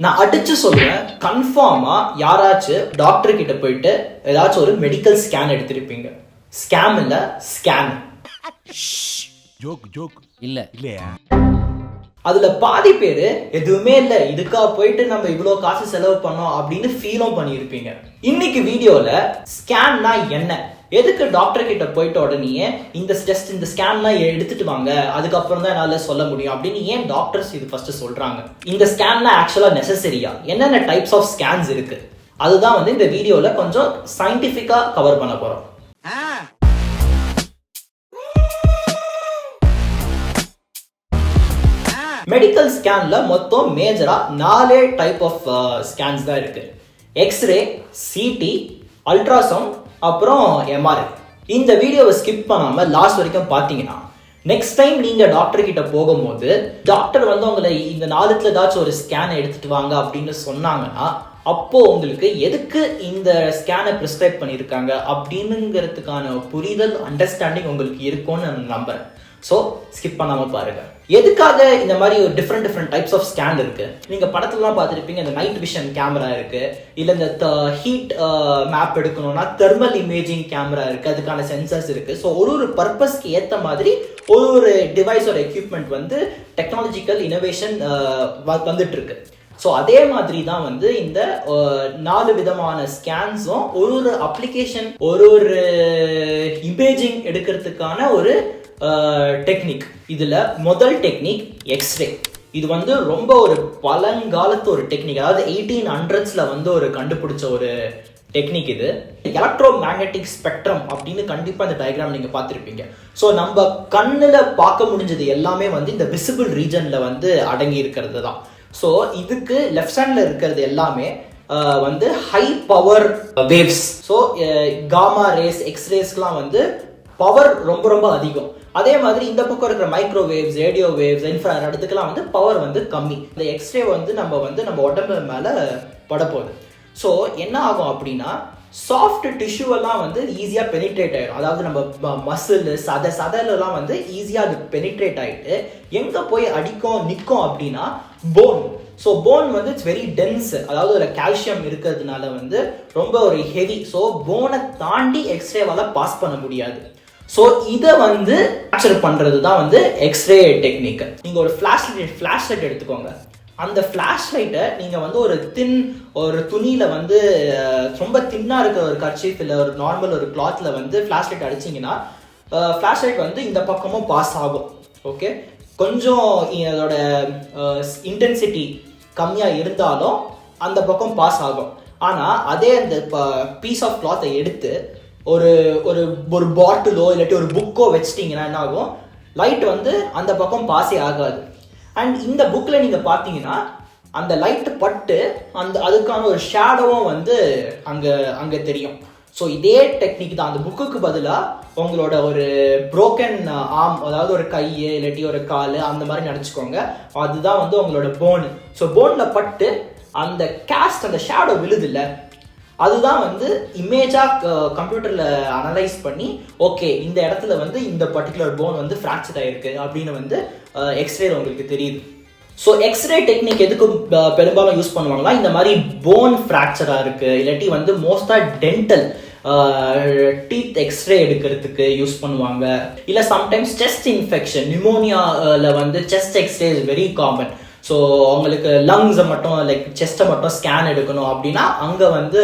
நான் அடிச்சு சொல்லுவேன் கன்ஃபார்மா யாராச்சும் டாக்டர் கிட்ட போயிட்டு ஏதாச்சும் ஒரு மெடிக்கல் ஸ்கேன் எடுத்திருப்பீங்க. ஸ்கேம் இல்ல ஸ்கேன் ஜோக் ஜோக் இல்ல. இல்லையா? அதுல பாதி பேரு எதுவுமே இல்ல இதுக்கா போயிட்டு நம்ம இவ்வளோ காசு செலவு பண்ணோம் அப்படின்னு ஃபீலும் பண்ணியிருப்பீங்க. இன்னைக்கு வீடியோல ஸ்கேன்னா என்ன? எதுக்கு டாக்டர் கிட்ட போயிட்ட உடனே இந்த டெஸ்ட் இந்த ஸ்கேன்லாம் எடுத்துட்டு வாங்க அதுக்கப்புறம் தான் என்னால் சொல்ல முடியும் அப்படின்னு ஏன் டாக்டர்ஸ் இது ஃபர்ஸ்ட் சொல்றாங்க? இந்த ஸ்கேன்லாம் ஆக்சுவலாக நெசசரியா என்னென்ன டைப்ஸ் ஆஃப் ஸ்கேன்ஸ் இருக்கு? அதுதான் வந்து இந்த வீடியோல கொஞ்சம் சயின்டிஃபிக்கா கவர் பண்ண போறோம். மெடிக்கல் ஸ்கேன்ல மொத்தம் மேஜரா நாலே டைப் ஆஃப் ஸ்கேன்ஸ் தான் இருக்கு. எக்ஸ்ரே சிடி அல்ட்ராசவுண்ட் அப்புறம் எம்ஆர்ஐ இந்த வீடியோவை ஸ்கிப் பண்ணாமல் லாஸ்ட் வரைக்கும் பார்த்தீங்கன்னா நெக்ஸ்ட் டைம் நீங்கள் டாக்டர் கிட்ட போகும்போது டாக்டர் வந்து உங்களை இந்த நாளத்தில் ஏதாச்சும் ஒரு ஸ்கேன் எடுத்துட்டு வாங்க அப்படின்னு சொன்னாங்கன்னா அப்போ உங்களுக்கு எதுக்கு இந்த ஸ்கேனை ப்ரிஸ்கிரைப் பண்ணியிருக்காங்க அப்படின்னுங்கிறதுக்கான புரிதல் அண்டர்ஸ்டாண்டிங் உங்களுக்கு இருக்கும்னு நான் நம்புறேன். ஸோ ஸ்கிப் பண்ணாமல் பாருங்கள் எதுக்காக இந்த மாதிரி ஒரு different different types of scan இருக்கு? நீங்க படத்துலலாம் பார்த்துருப்பீங்க இந்த நைட் விஷன் கேமரா இருக்கு. இல்லை இந்த ஹீட் மேப் எடுக்கணும்னா தெர்மல் இமேஜிங் கேமரா இருக்கு. அதுக்கான சென்சர்ஸ் இருக்கு. ஸோ ஒரு ஒரு பர்பஸ்க்கு ஏற்ற மாதிரி ஒரு ஒரு டிவைஸோட எக்யூப்மெண்ட் வந்து டெக்னாலஜிக்கல் இனோவேஷன் வந்துட்டு இருக்கு ஸோ அதே மாதிரி தான் வந்து இந்த நாலு விதமான ஸ்கேன்ஸும் ஒரு ஒரு அப்ளிகேஷன் ஒரு ஒரு இமேஜிங் எடுக்கிறதுக்கான ஒரு டெக்னிக் இதில் முதல் டெக்னிக் எக்ஸ்ரே இது வந்து ரொம்ப ஒரு பழங்காலத்து ஒரு டெக்னிக் அதாவது எயிட்டீன் ஹண்ட்ரட்ஸில் வந்து ஒரு கண்டுபிடிச்ச ஒரு டெக்னிக் இது. எலக்ட்ரோ மேக்னட்டிக் ஸ்பெக்ட்ரம் அப்படின்னு கண்டிப்பாக இந்த டயக்ராம் நீங்கள் பார்த்துருப்பீங்க. ஸோ நம்ம கண்ணில் பார்க்க முடிஞ்சது எல்லாமே வந்து இந்த விசிபிள் ரீஜனில் வந்து அடங்கி இருக்கிறது தான். ஸோ இதுக்கு லெஃப்ட் ஹேண்டில் இருக்கிறது எல்லாமே வந்து high power waves so gamma rays எக்ஸ்ரேஸ்லாம் வந்து பவர் ரொம்ப ரொம்ப அதிகம். அதே மாதிரி இந்த பக்கம் இருக்கிற மைக்ரோவேவ்ஸ் ரேடியோ வேவ்ஸ் இன்ஃப்ரா இடத்துக்குலாம் வந்து பவர் வந்து கம்மி. இந்த எக்ஸ்ரே வந்து நம்ம வந்து நம்ம உடம்பு மேலே படப்போகுது. ஸோ என்ன ஆகும் அப்படின்னா சாஃப்ட் டிஷ்யூவெல்லாம் வந்து ஈஸியாக பெனிட்ரேட் ஆகிடும் அதாவது நம்ம மசில் சதை சதையிலலாம் வந்து ஈஸியாக அது பெனிட்ரேட் ஆகிட்டு எங்கே போய் அடிக்கும் நிற்கும் அப்படின்னா போன் ஸோ போன் வந்து இட்ஸ் வெரி டென்ஸ் அதாவது ஒரு கால்சியம் இருக்கிறதுனால வந்து ரொம்ப ஒரு ஹெவி ஸோ போனை தாண்டி எக்ஸ்ரேவால பாஸ் பண்ண முடியாது. ஸோ இதை வந்து கேப்சர் பண்ணுறது தான் வந்து எக்ஸ்ரே டெக்னிக் நீங்கள் ஒரு ஃப்ளாஷ் லைட் ஃப்ளாஷ் லைட் எடுத்துக்கோங்க. அந்த ஃப்ளாஷ் லைட்டை நீங்கள் வந்து ஒரு தின் ஒரு துணியில் வந்து ரொம்ப தின்னாக இருக்கிற ஒரு கர்ச்சீஃப் இல்லை ஒரு நார்மல் ஒரு கிளாத்தில் வந்து ஃப்ளாஷ் லைட் அடிச்சிங்கன்னா ஃப்ளாஷ் லைட் வந்து இந்த பக்கமும் பாஸ் ஆகும். ஓகே கொஞ்சம் அதோட இன்டென்சிட்டி கம்மியாக இருந்தாலும் அந்த பக்கம் பாஸ் ஆகும். ஆனால் அதே அந்த பீஸ் ஆஃப் கிளாத்தை எடுத்து ஒரு ஒரு ஒரு பாட்டிலோ இல்லாட்டி ஒரு புக்கோ வச்சிட்டிங்கன்னா என்ன ஆகும் லைட் வந்து அந்த பக்கம் பாஸே ஆகாது. அண்ட் இந்த புக்கில் நீங்கள் பார்த்தீங்கன்னா அந்த லைட்டு பட்டு அந்த அதுக்கான ஒரு ஷேடோவும் வந்து அங்கே அங்கே தெரியும். ஸோ இதே டெக்னிக் தான். அந்த புக்குக்கு பதிலாக உங்களோட ஒரு ப்ரோக்கன் ஆர்ம் அதாவது ஒரு கை இல்லாட்டி ஒரு கால் அந்த மாதிரி நினச்சிக்கோங்க அதுதான் வந்து உங்களோட போன் ஸோ போனில் பட்டு அந்த கேஸ்ட் அந்த ஷேடோ விழுதுல்ல. அதுதான் வந்து இமேஜாக கம்ப்யூட்டரில் அனலைஸ் பண்ணி ஓகே இந்த இடத்துல வந்து இந்த பர்டிகுலர் போன் வந்து ஃப்ராக்சர் ஆயிருக்கு அப்படின்னு வந்து எக்ஸ்ரே உங்களுக்கு தெரியுது. ஸோ எக்ஸ்ரே டெக்னிக் எதுக்கு பெரும்பாலும் யூஸ் பண்ணுவாங்கன்னா இந்த மாதிரி போன் ஃப்ராக்சராக இருக்குது இல்லாட்டி வந்து மோஸ்ட்டாக டென்டல் டீத் எக்ஸ்ரே எடுக்கிறதுக்கு யூஸ் பண்ணுவாங்க. இல்லை சம்டைம்ஸ் செஸ்ட் இன்ஃபெக்ஷன் நிமோனியாவில் வந்து chest X ray is very common so அவங்களுக்கு லங்ஸை மட்டும் லைக் செஸ்ட்டை மட்டும் ஸ்கேன் எடுக்கணும் அப்படின்னா அங்கே வந்து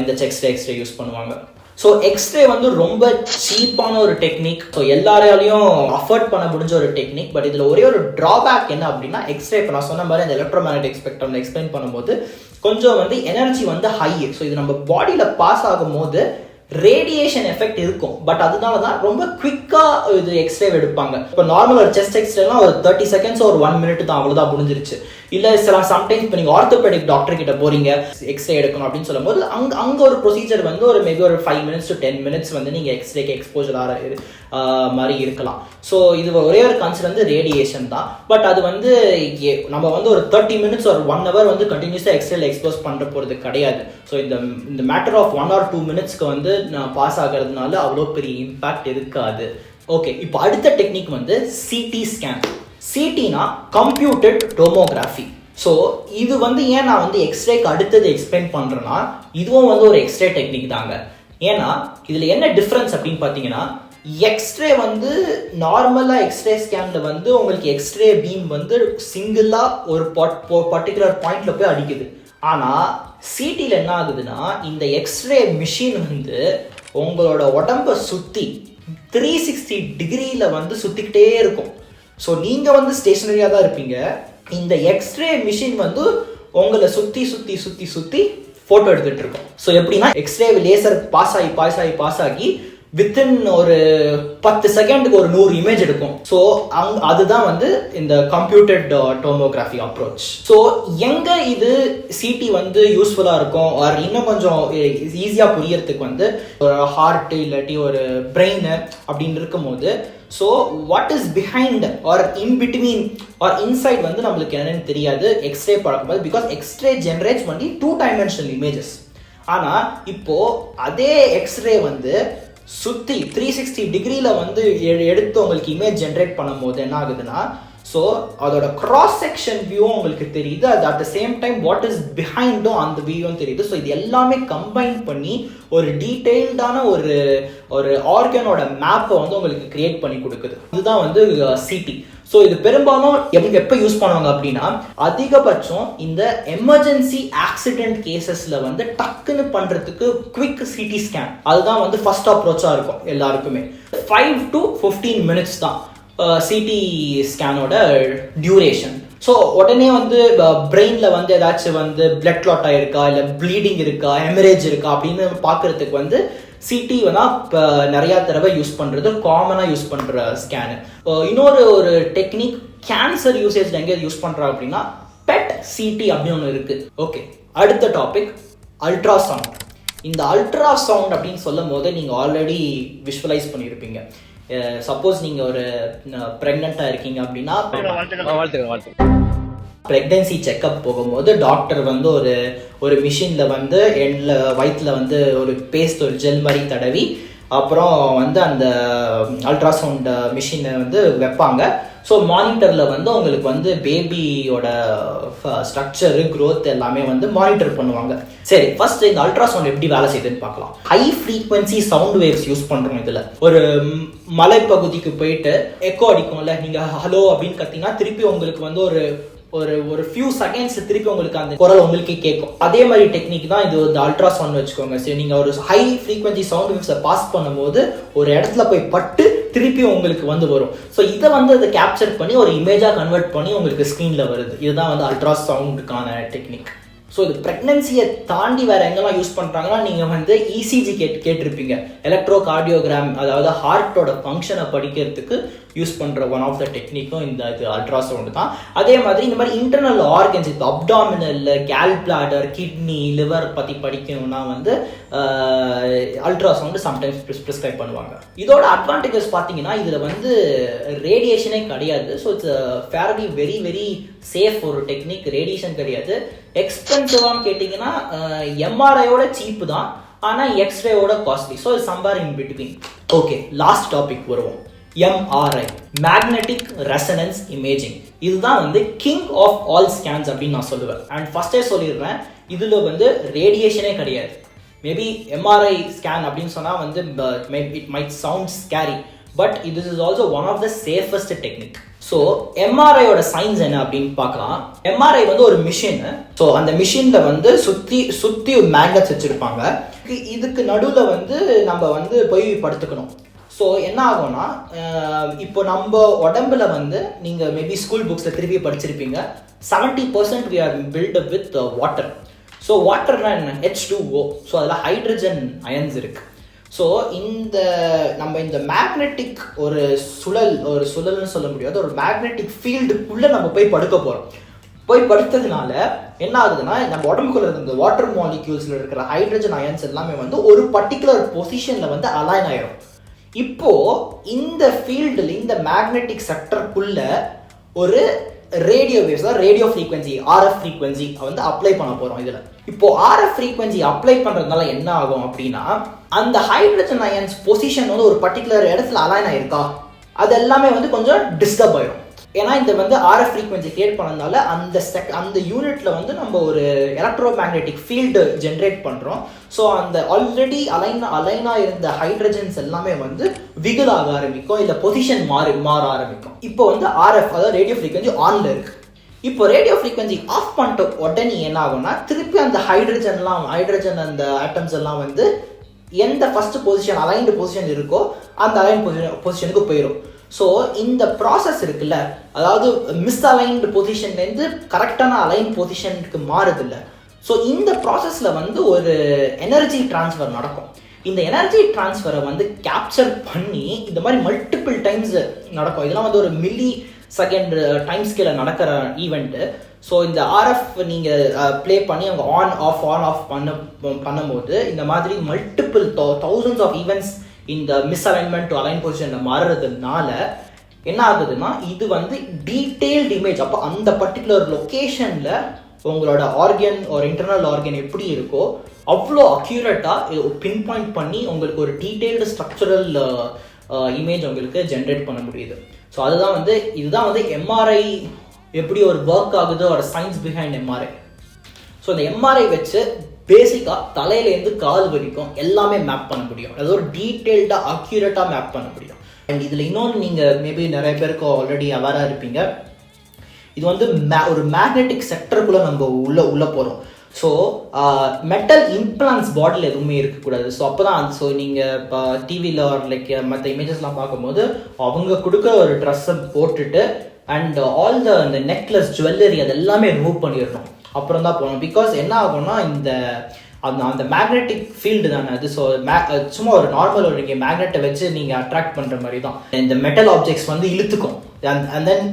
இந்த செக்ஸ்ரே எக்ஸ்ரே யூஸ் பண்ணுவாங்க. ஸோ எக்ஸ்ரே வந்து ரொம்ப சீப்பான ஒரு டெக்னிக் ஸோ எல்லாராலையும் அஃபோர்ட் பண்ண முடிஞ்ச ஒரு டெக்னிக் பட் இதில் ஒரே ஒரு ட்ராபேக் என்ன அப்படின்னா எக்ஸ்ரே இப்போ நான் சொன்ன மாதிரி அந்த எலக்ட்ரோமேக்னெட்டிக் ஸ்பெக்ட்ரம்ல எக்ஸ்பிளைன் பண்ணும்போது கொஞ்சம் வந்து எனர்ஜி வந்து ஹை ஸோ இது நம்ம பாடியில் பாஸ் ஆகும்போது ரேடியேஷன் எஃபெக்ட் இருக்கும். பட் அதனால தான் ரொம்ப குவிக்காக இது எக்ஸ்ரே எடுப்பாங்க. இப்போ நார்மல் ஒரு செஸ்ட் எக்ஸ்ரேலாம் ஒரு தேர்ட்டி செகண்ட்ஸ் ஒரு ஒன் மினிட் தான் அவ்வளோதான் முடிஞ்சிருச்சு. இல்லை சில சம்டைம்ஸ் இப்போ நீங்கள் ஆர்த்தோபெடிக் டாக்டர் கிட்ட போறீங்க எக்ஸ்ரே எடுக்கணும் அப்படின்னு சொல்லும்போது அங்கே அங்கே ஒரு ப்ரொசீஜர் வந்து ஒரு மேபி ஒரு five minutes to ten minutes வந்து நீங்கள் எக்ஸ்ரேக்கு எக்ஸ்போஜர் ஆகிற மாதிரி இருக்கலாம். ஸோ இது ஒரே ஒரு கன்சர்ன் வந்து ரேடியேஷன் தான். பட் அது வந்து நம்ம வந்து ஒரு தேர்ட்டி மினிட்ஸ் ஒரு ஒன் ஹவர் வந்து கண்டினியூஸாக எக்ஸ்ரேல எக்ஸ்போஸ் பண்ணுற போகிறது கிடையாது. ஸோ இந்த இந்த matter of one or two மினிட்ஸ்க்கு வந்து நான் பாஸ் ஆகிறதுனால அவ்வளோ பெரிய இம்பாக்ட் இருக்காது. ஓகே இப்போ அடுத்த டெக்னிக் வந்து சிடி ஸ்கேன் சிடினா கம்ப்யூட்டட் டோமோகிராஃபி ஸோ இது வந்து ஏன் நான் வந்து எக்ஸ்ரேக்கு அடுத்தது எக்ஸ்பிளைன் பண்ணுறேன்னா இதுவும் வந்து ஒரு எக்ஸ்ரே டெக்னிக் தாங்க. ஏன்னா இதில் என்ன டிஃப்ரென்ஸ் அப்படின்னு பார்த்தீங்கன்னா எக்ஸ்ரே வந்து நார்மலாக எக்ஸ்ரே ஸ்கேனில் வந்து உங்களுக்கு எக்ஸ்ரே பீம் வந்து சிங்கிளாக ஒரு பர்டிகுலர் பாயிண்டில் போய் அடிக்குது. ஆனால் சிடியில் என்ன ஆகுதுன்னா இந்த எக்ஸ்ரே மிஷின் வந்து உங்களோட உடம்ப சுற்றி த்ரீ சிக்ஸ்டி டிகிரியில் வந்து சுற்றிக்கிட்டே இருக்கும். ஸோ நீங்கள் வந்து ஸ்டேஷனரியாக தான் இருப்பீங்க. இந்த எக்ஸ்ரே மிஷின் வந்து உங்களை சுற்றி சுற்றி சுற்றி சுற்றி ஃபோட்டோ எடுத்துகிட்டு இருக்கோம். ஸோ எப்படின்னா எக்ஸ்ரே லேசர் பாஸ் ஆகி பாஸ் ஆகி பாஸ் ஆகி வித்தின் ஒரு பத்து செகண்டுக்கு ஒரு நூறு இமேஜ் எடுக்கும். ஸோ அங் அதுதான் வந்து இந்த கம்ப்யூட்டட் டோமோகிராஃபி அப்ரோச் ஸோ எங்க இது சிடி வந்து யூஸ்ஃபுல்லாக இருக்கும்? ஆர் இன்னும் கொஞ்சம் e, ஈஸியாக புரியறதுக்கு வந்து ஒரு ஹார்ட்டு இல்லாட்டி ஒரு பிரெயின் அப்படின்னு இருக்கும்போது so what is behind or in between or inside வந்து நம்மளுக்கு என்னென்னு தெரியாது. எக்ஸ்ரே பார்க்கும்போது பிகாஸ் எக்ஸ்ரே ஜென்ரேட் பண்ணி டூ டைமென்ஷனல் இமேஜஸ் ஆனால் இப்போது அதே எக்ஸ்ரே வந்து சுற்றி த்ரீ சிக்ஸ்டி டிகிரியில் வந்து எ- எடுத்து உங்களுக்கு இமேஜ் ஜென்ரேட் பண்ணும்போது என்ன ஆகுதுன்னா ஸோ அதோட கிராஸ் செக்ஷன் வியூவும் உங்களுக்கு தெரியுது. அது at the same time what is பிஹைண்டும் அந்த வியூவும் தெரியுது. ஸோ இது எல்லாமே கம்பைன் பண்ணி ஒரு டீட்டெயில்டான ஒரு ஒரு ஆர்கனோட மேப்பை வந்து உங்களுக்கு கிரியேட் பண்ணி கொடுக்குது. இதுதான் வந்து uh, சிடி ஸோ இது பெரும்பாலும் எப்படி எப்போ யூஸ் பண்ணுவாங்க அப்படின்னா அதிகபட்சம் இந்த எமர்ஜென்சி ஆக்சிடென்ட் கேசஸில் வந்து டக்குன்னு பண்ணுறதுக்கு குவிக் சிடி ஸ்கேன் அதுதான் வந்து ஃபர்ஸ்ட் அப்ரோச்சாக இருக்கும் எல்லாருக்குமே. ஃபைவ் டு ஃபிஃப்டீன் மினிட்ஸ் தான். சிடி ஸ்கேனோட டியூரேஷன் ஸோ உடனே வந்து பிரெயினில் வந்து ஏதாச்சும் வந்து பிளட் கிளாட் ஆகிருக்கா இல்லை ப்ளீடிங் இருக்கா? ஹெமரேஜ் இருக்கா? அப்படின்னு பார்க்கறதுக்கு வந்து சிடி வேணா இப்போ நிறையா தடவை யூஸ் பண்ணுறது காமனாக யூஸ் பண்ணுற ஸ்கேனு இன்னொரு ஒரு டெக்னிக் கேன்சர் யூசேஜ் எங்கே யூஸ் பண்ணுறா அப்படின்னா பெட் சிடி அப்படின்னு ஒன்று இருக்குது ஓகே அடுத்த டாபிக் அல்ட்ராசவுண்ட் இந்த அல்ட்ராசவுண்ட் அப்படின்னு சொல்லும் போது நீங்கள் ஆல்ரெடி விஷுவலைஸ் பண்ணியிருப்பீங்க சப்போஸ் நீங்கள் ஒரு ப்ரெக்னெண்ட்டாக இருக்கீங்க அப்படின்னா வாழ்த்துக்கள். வாழ்த்துக்கள் ப்ரெக்னென்சி செக்கப் போகும்போது டாக்டர் வந்து ஒரு ஒரு மிஷினில் வந்து எண்ணில் வயிற்றில் வந்து ஒரு பேஸ்ட் ஒரு ஜெல் மாதிரி தடவி அப்புறம் வந்து அந்த அல்ட்ராசவுண்ட் மிஷினை வந்து வைப்பாங்க. ஸோ மானிட்டரில் வந்து உங்களுக்கு வந்து பேபியோட ஸ்ட்ரக்சரு க்ரோத் எல்லாமே வந்து மானிட்டர் பண்ணுவாங்க. சரி ஃபர்ஸ்ட் இந்த அல்ட்ராசவுண்ட் எப்படி வேலை செய்யுதுன்னு பார்க்கலாம். High frequency sound waves use பண்ணுறோம் இதில். ஒரு மலைப்பகுதிக்கு போயிட்டு எக்கோ அடிக்கும்ல நீங்கள் ஹலோ அப்படின்னு கத்திங்கன்னா திருப்பி உங்களுக்கு வந்து ஒரு ஒரு ஒரு ஃபியூ செகண்ட்ஸ் திருப்பி உங்களுக்கு அந்த குரல் உங்களுக்கே கேட்கும். அதே மாதிரி டெக்னிக் தான் இது வந்து அல்ட்ராசவுண்ட் வச்சுக்கோங்க. சரி நீங்க ஒரு ஹை ஃப்ரீக்வன்சி சவுண்ட் வேவ்ஸை பாஸ் பண்ணும்போது ஒரு இடத்துல போய் பட்டு திருப்பி உங்களுக்கு வந்து வரும். ஸோ இதை வந்து அதை கேப்சர் பண்ணி ஒரு இமேஜாக கன்வெர்ட் பண்ணி உங்களுக்கு ஸ்க்ரீனில் வருது. இதுதான் வந்து அல்ட்ராசவுண்டுக்கான டெக்னிக் ஸோ இது ப்ரெக்னன்சியை தாண்டி வேற எங்கெல்லாம் யூஸ் பண்ணுறாங்கன்னா நீங்கள் வந்து இசிஜி கேட் கேட்டிருப்பீங்க. எலக்ட்ரோ கார்டியோகிராம் அதாவது ஹார்ட்டோட ஃபங்க்ஷனை படிக்கிறதுக்கு யூஸ் பண்ணுற ஒன் ஆஃப் த டெக்னிக்கும் இந்த இது அல்ட்ராசவுண்டு தான். அதே மாதிரி இந்த மாதிரி இன்டர்னல் ஆர்கன்ஸ் இப்போ abdominal gall bladder kidney liver பற்றி படிக்கணும்னா வந்து அல்ட்ராசவுண்டு சம்டைம்ஸ் ப்ரிஸ்கிரைப் பண்ணுவாங்க. இதோட அட்வான்டேஜஸ் பார்த்தீங்கன்னா இதில் வந்து ரேடியேஷனே கிடையாது. So it's fairly very very safe ஒரு டெக்னிக் ரேடியேஷன் கிடையாது. எக்ஸ்பென்சிவான்னு கேட்டிங்கன்னா எம்ஆர்ஐயோட சீப்பு தான். ஆனால் எக்ஸ்ரேவோட costly so Sambhar in between okay last topic வருவோம். எம்ஆர்ஐ மேக்னெட்டிக் ரெசனன்ஸ் இமேஜிங் இதுதான் வந்து கிங் ஆஃப் ஆல் ஸ்கேன்ஸ் அப்படின்னு நான் சொல்லுவேன். அண்ட் ஃபர்ஸ்டே சொல்லிடுறேன் இதில் வந்து ரேடியேஷனே கிடையாது. மேபி எம்ஆர்ஐ ஸ்கேன் அப்படின்னு சொன்னால் வந்து it might sound scary but இது is also one of the safest technique so எம்ஆர்ஐயோட science என்ன அப்படின்னு பார்க்கலாம். எம்ஆர்ஐ வந்து ஒரு மிஷின் ஸோ அந்த மிஷினில் வந்து சுற்றி சுற்றி ஒரு மேக்னட்ஸ் வச்சுருப்பாங்க. இதுக்கு நடுவில் வந்து நம்ம வந்து போய் படுத்துக்கணும் ஸோ என்ன ஆகும்னா இப்போ நம்ம உடம்புல வந்து நீங்கள் மேபி ஸ்கூல் புக்ஸில் திருப்பி படிச்சிருப்பீங்க. Seventy percent we are built up with water so வாட்டர்னா என்ன? ஹெச் டூ ஓ ஸோ அதில் ஹைட்ரஜன் அயன்ஸ் இருக்கு. ஸோ இந்த நம்ம இந்த மேக்னெட்டிக் ஒரு சுழல் ஒரு சுழல்னு சொல்ல முடியாது. ஒரு மேக்னெட்டிக் ஃபீல்டுக்குள்ளே நம்ம போய் படுக்க போகிறோம் போய் படுத்ததுனால என்ன ஆகுதுன்னா நம்ம உடம்புக்குள்ள இருந்த இந்த வாட்டர் மாலிக்யூல்ஸில் இருக்கிற ஹைட்ரஜன் அயன்ஸ் எல்லாமே வந்து ஒரு பர்டிகுலர் பொசிஷனில் வந்து அலைன் ஆயிரும். இப்போ இந்த ஃபீல்டில் இந்த மேக்னெட்டிக் செக்டருக்குள்ள ஒரு ரேடியோ வேவ்ஸ் தான் ரேடியோ ஃப்ரீக்வன்சி ஆர்எஃப் ஃப்ரீக்வன்சி வந்து அப்ளை பண்ண போகிறோம் இதில். இப்போ ஆர்எஃப் ஃப்ரீக்வன்சி அப்ளை பண்ணுறதுனால என்ன ஆகும் அப்படின்னா அந்த ஹைட்ரஜன் அயன்ஸ் பொசிஷன் வந்து ஒரு பர்டிகுலர் இடத்துல அலைன் ஆயிருக்கா? அது எல்லாமே வந்து கொஞ்சம் டிஸ்டர்ப் ஆயிடும் ஏன்னா இந்த வந்து ஆர்எஃப் ஃப்ரீக்வன்சி கிரியேட் பண்ணதுனால அந்த செக் அந்த யூனிட்ல வந்து நம்ம ஒரு எலக்ட்ரோ மேக்னெட்டிக் ஃபீல்டு ஜென்ரேட் பண்ணுறோம் ஸோ அந்த ஆல்ரெடி அலைன் அலைனாக இருந்த ஹைட்ரஜன்ஸ் எல்லாமே வந்து விகில் ஆக ஆரம்பிக்கும். இல்லை பொசிஷன் மாறி மாற ஆரம்பிக்கும். இப்போ வந்து ஆர்எஃப் அதாவது ரேடியோ ஃப்ரீக்வன்சி ஆன்ல இருக்கு. இப்போ ரேடியோ ஃப்ரீக்வன்சி ஆஃப் பண்ணிட்ட உடனே என்ன ஆகும்னா திருப்பி அந்த ஹைட்ரஜன்லாம் ஹைட்ரஜன் அந்த ஆட்டம்ஸ் எல்லாம் வந்து எந்த ஃபர்ஸ்ட் பொசிஷன் அலைன்டு பொசிஷன் இருக்கோ அந்த அலைன் பொசிஷன் பொசிஷனுக்கு போயிடும் ஸோ இந்த ப்ராசஸ் இருக்குல்ல அதாவது மிஸ் அலைன்டு பொசிஷன்லேருந்து கரெக்டான அலைன் பொசிஷனுக்கு மாறுதில்ல. ஸோ இந்த ப்ராசஸில் வந்து ஒரு எனர்ஜி ட்ரான்ஸ்ஃபர் நடக்கும். இந்த எனர்ஜி ட்ரான்ஸ்ஃபரை வந்து கேப்சர் பண்ணி இந்த மாதிரி மல்டிபிள் டைம்ஸ் நடக்கும். இதெல்லாம் வந்து ஒரு மில்லி செகண்ட் டைம் ஸ்கேல நடக்கிற ஈவெண்ட்டு ஸோ இந்த ஆர்எஃப் நீங்கள் ப்ளே பண்ணி அவங்க ஆன் ஆஃப் ஆன் ஆஃப் பண்ண பண்ணும்போது இந்த மாதிரி மல்டிபிள் தௌசண்ட்ஸ் ஆஃப் ஈவெண்ட்ஸ் இந்த மிஸ் அலைன்மெண்ட் டு அலைன் பொசிஷனில் மாறுறதுனால என்ன ஆகுதுன்னா இது வந்து டீட்டெயில்டு இமேஜ் அப்போ அந்த பர்டிகுலர் லொக்கேஷனில் உங்களோட ஆர்கன் ஒரு இன்டர்னல் ஆர்கன் எப்படி இருக்கோ அவ்வளோ அக்யூரேட்டாக பின் பாயிண்ட் பண்ணி உங்களுக்கு ஒரு டீட்டெயில்டு ஸ்ட்ரக்சரல் இமேஜ் உங்களுக்கு ஜென்ரேட் பண்ண முடியுது. ஸோ அதுதான் வந்து இதுதான் வந்து எம்ஆர்ஐ எப்படி ஒரு ஒர்க் ஆகுது ஒரு சயின்ஸ் பிஹைண்ட் எம்ஆர்ஐ ஸோ இந்த எம்ஆர்ஐ வச்சு பேசிக்காக தலையிலேருந்து கால் வரைக்கும் எல்லாமே மேப் பண்ண முடியும். அது ஒரு டீட்டெயில்டாக அக்யூரேட்டாக மேப் பண்ண முடியும். அண்ட் இதில் இன்னொன்று நீங்கள் மேபி நிறைய பேருக்கு ஆல்ரெடி அவேராக இருப்பீங்க. இது வந்து மே ஒரு மேக்னெட்டிக் செக்டருக்குள்ளே நம்ம உள்ளே உள்ளே போகிறோம் ஸோ மெட்டல் இம்ப்ளான்ஸ் பாடியில் எதுவுமே இருக்கக்கூடாது. ஸோ அப்போ தான் ஸோ நீங்கள் இப்போ டிவியில் ஒரு லைக் மற்ற இமேஜஸ்லாம் பார்க்கும்போது அவங்க கொடுக்குற ஒரு ட்ரெஸ்ஸை போட்டுட்டு அண்ட் ஆல் த இந்த நெக்லஸ் ஜுவல்லரி அது எல்லாமே ரிமூவ் பண்ணிடணும். அப்புறம் தான் போகணும். பிகாஸ் என்ன ஆகும்னா இந்த அந்த அந்த மேக்னெட்டிக் ஃபீல்டு தானே அது ஸோ மே சும்மா ஒரு நார்மல் ஒரு நீங்கள் மேக்னெட்டை வச்சு நீங்கள் அட்ராக்ட் பண்ணுற மாதிரி தான் இந்த மெட்டல் ஆப்ஜெக்ட்ஸ் வந்து இழுத்துக்கும். And then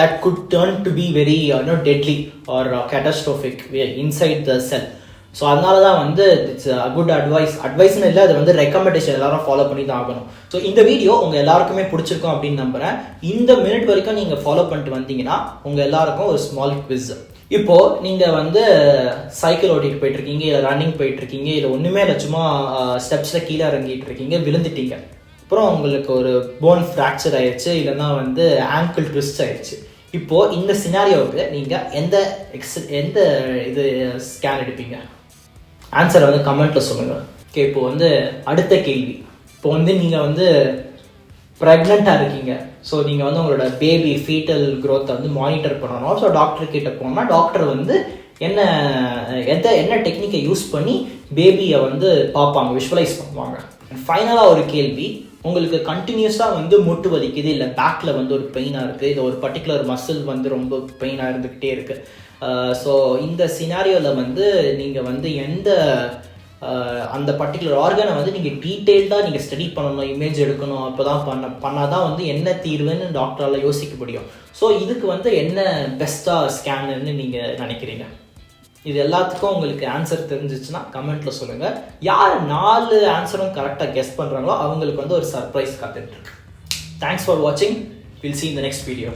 that could turn to be very no deadly or catastrophic inside the cell so அதனால தான் வந்து இட்ஸ் குட் அட்வைஸ் அட்வைஸ்னு இல்லை அது வந்து ரெக்கமெண்டேஷன் எல்லாரும் ஃபாலோ பண்ணி தான் ஆகணும். ஸோ இந்த வீடியோ உங்கள் எல்லாருக்குமே பிடிச்சிருக்கும் அப்படின்னு நம்புகிறேன் இந்த மினிட் வரைக்கும் நீங்கள் ஃபாலோ பண்ணிட்டு வந்தீங்கன்னா உங்கள் எல்லாருக்கும் ஒரு ஸ்மால் குவிஸ் இப்போ நீங்கள் வந்து சைக்கிள் ஓட்டிட்டு போயிட்டு இருக்கீங்க இல்லை ரன்னிங் போயிட்டு இருக்கீங்க இல்லை ஒன்றுமே இல்லை சும்மா ஸ்டெப்ஸில் கீழே இறங்கிட்டு இருக்கீங்க விழுந்துட்டீங்க. அப்புறம் உங்களுக்கு ஒரு போன் ஃப்ராக்சர் ஆயிடுச்சு இல்லைன்னா வந்து ஆங்கிள் ட்விஸ்ட் ஆயிடுச்சு இப்போ இந்த சினாரியோவுக்கு நீங்க எந்த எக்ஸ் எந்த இது ஸ்கேன் எடுப்பீங்க? ஆன்சரை வந்து கமெண்ட்ல சொல்லுங்க. ஓகே இப்போ வந்து அடுத்த கேள்வி. இப்போ வந்து நீங்க வந்து ப்ரெக்னெண்ட்டாக இருக்கீங்க. ஸோ நீங்கள் வந்து உங்களோட பேபி ஃபீட்டல் க்ரோத்தை வந்து மானிட்டர் பண்ணணும். ஸோ டாக்டர் கிட்ட போனால் டாக்டர் வந்து என்ன எந்த என்ன டெக்னிக்கை யூஸ் பண்ணி பேபியை வந்து பார்ப்பாங்க விஷுவலைஸ் பண்ணுவாங்க. ஃபைனலாக ஒரு கேள்வி உங்களுக்கு கண்டினியூஸாக வந்து முட்டு வலிக்குது இல்லை பேக்கில் வந்து ஒரு பெயினாக இருக்குது இல்லை ஒரு பர்டிகுலர் மசில் வந்து ரொம்ப பெயினாக இருந்துக்கிட்டே இருக்குது ஸோ uh, இந்த சினாரியோவில் வந்து நீங்கள் வந்து எந்த அந்த பர்டிகுலர் ஆர்கனை வந்து நீங்கள் டீட்டெயில்டாக நீங்கள் ஸ்டடி பண்ணணும் இமேஜ் எடுக்கணும் அப்போ தான் பண்ண பண்ணால் தான் வந்து என்ன தீர்வுன்னு டாக்டரால் யோசிக்க முடியும். ஸோ இதுக்கு வந்து என்ன பெஸ்ட்டாக ஸ்கேனுன்னு நீங்கள் நினைக்கிறீங்க? இது எல்லாத்துக்கும் உங்களுக்கு ஆன்சர் தெரிஞ்சிச்சுன்னா கமெண்ட்டில் சொல்லுங்கள் யார் நாலு ஆன்சரும் கரெக்டாக கெஸ் பண்ணுறாங்களோ அவங்களுக்கு வந்து ஒரு சர்ப்ரைஸ் காத்துட்ருக்கு தேங்க்ஸ் ஃபார் வாட்சிங் வில் சி இந்த நெக்ஸ்ட் வீடியோ